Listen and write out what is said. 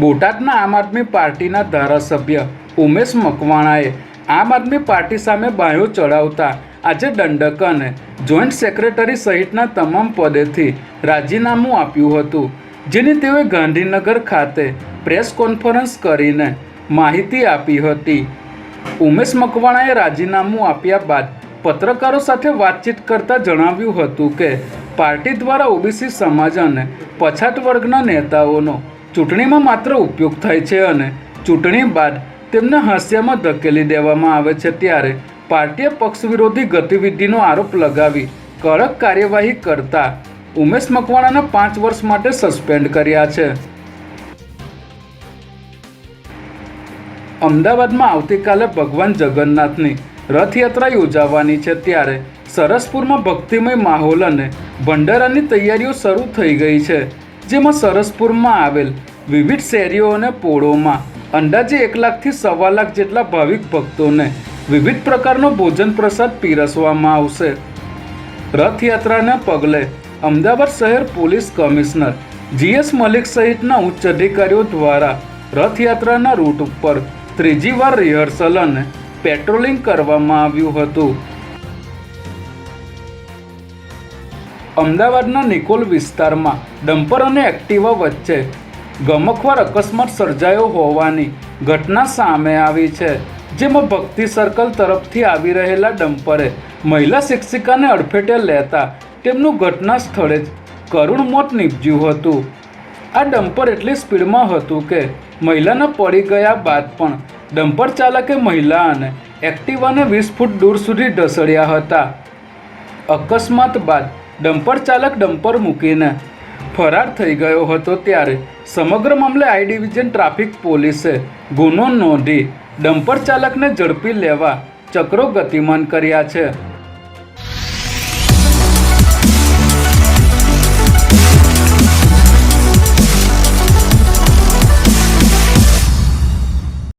બોટાદના આમ આદમી પાર્ટીના ધારાસભ્ય ઉમેશ મકવાણાએ આમ આદમી પાર્ટી સામે બાયો ચડાવતા આજે દંડકને જોઈન્ટ સેક્રેટરી સહિતના તમામ પદેથી રાજીનામું આપ્યું હતું, જેની તેઓએ ગાંધીનગર ખાતે પ્રેસ કોન્ફરન્સ કરીને માહિતી આપી હતી. ઉમેશ મકવાણાએ રાજીનામું આપ્યા બાદ પત્રકારો સાથે વાતચીત કરતા જણાવ્યું હતું કે, પાર્ટી દ્વારા ઓબીસી સમાજ અને પછાત વર્ગના નેતાઓનો ચૂંટણીમાં માત્ર ઉપયોગ થાય છે અને ચૂંટણી બાદ તેમને હાસ્યામાં ધકેલી દેવામાં આવે છે ત્યારે પાર્ટીએ પક્ષ વિરોધી ગતિવિધિનો આરોપ લગાવી કડક કાર્યવાહી કરતા ઉમેશ મકવાણાને પાંચ વર્ષ માટે સસ્પેન્ડ કર્યા છે. અમદાવાદમાં આવતીકાલે ભગવાન જગન્નાથની રથયાત્રા યોજાવાની છે ત્યારે સરસપુરમાં ભક્તિમય માહોલ અને ભંડારાની તૈયારીઓ શરૂ થઈ ગઈ છે. જેમાં સરસપુરમાં આવેલ વિવિધ શેરીઓ અને પોળોમાં અંદાજે એક લાખથી સવા લાખ જેટલા ભાવિક ભક્તોને વિવિધ પ્રકારનો ભોજન પ્રસાદ પીરસવામાં આવશે. રથયાત્રાને પગલે અમદાવાદ શહેર પોલીસ કમિશનર જીએસ મલિક સહિતના ઉચ્ચ અધિકારીઓ દ્વારા રથયાત્રાના રૂટ ઉપર ત્રીજી વાર રિહર્સલ અને પેટ્રોલિંગ કરવામાં આવ્યું હતું. અમદાવાદના નિકોલ વિસ્તારમાં ડમ્પર અને એક્ટિવા વચ્ચે ગમખવાર અકસ્માત સર્જાયો હોવાની ઘટના સામે આવી છે, જેમાં ભક્તિ સર્કલ તરફથી આવી રહેલા ડમ્પરે મહિલા શિક્ષિકાને અડફેટે લેતા તેમનું ઘટના સ્થળે જ કરુણ મોત નીપજ્યું હતું. આ ડમ્પર એટલી સ્પીડમાં હતું કે મહિલાને પડી ગયા બાદ પણ ડમ્પર ચાલકે મહિલા અને એક્ટિવાને વીસ ફૂટ દૂર સુધી ઢસડ્યા હતા. અકસ્માત બાદ ડમ્પર ચાલક ડમ્પર મૂકીને ફરાર થઈ ગયો હતો ત્યારે સમગ્ર મામલે આઈ ડિવિઝન ટ્રાફિક પોલીસે ગુનો નોંધી ડમ્પર ચાલકને ઝડપી લેવા ચક્રો ગતિમાન કર્યા છે.